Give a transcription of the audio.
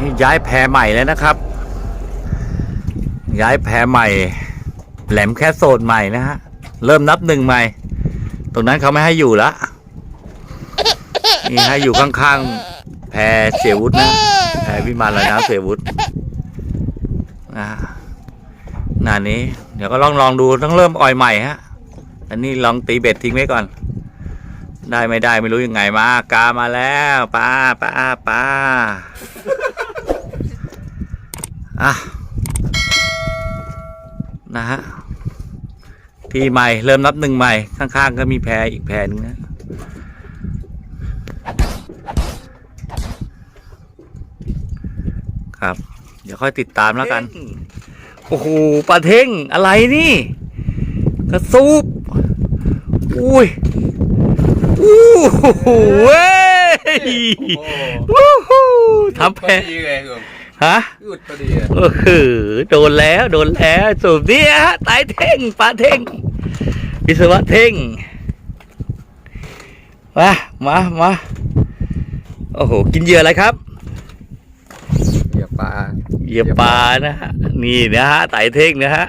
นี่ย้ายแพรใหม่แล้วนะครับ ย้ายแพรใหม่ แหลมแค่โซนใหม่นะฮะ เริ่มนับหนึ่งใหม่ ตรงนั้นเขาไม่ให้อยู่ละนี่ให้อยู่ข้างๆ แพรเสียวุฒนะแพรวิมานลอยน้ำเสียวุฒนะหน้านี้ เดี๋ยวก็ลองลองดูต้องเริ่มออยใหม่ฮะ อันนี้ลองตีเบ็ดทิ้งไว้ก่อน ได้ไม่ได้ไม่รู้ยังไงมากามาแล้วป้าป้าป้า อะนะฮะที่ใหม่เริ่มนับหนึ่งใหม่ ข้างๆ ก็มีแพรอีกแพรหนึงนะครับ เดี๋ยวค่อยติดตามแล้วกัน โอ้โหปลาเท่งอะไรนี่ กระซูบอุ้ยอู้หูเว้ยวู้ฮู้ทำแพ้ดีเลยครับ ฮะหยุดพอดีอะโอ้โหโดนแล้วโดนแล้วสูบเนี่ยฮะตายเท่งปลาเท่งวิศวะเท่งมามามาโอ้โหกินเหยื่ออะไรครับ เหยียบปลาเหยื่อปลานะฮะนี่นะฮะไต่เท่งนะฮะ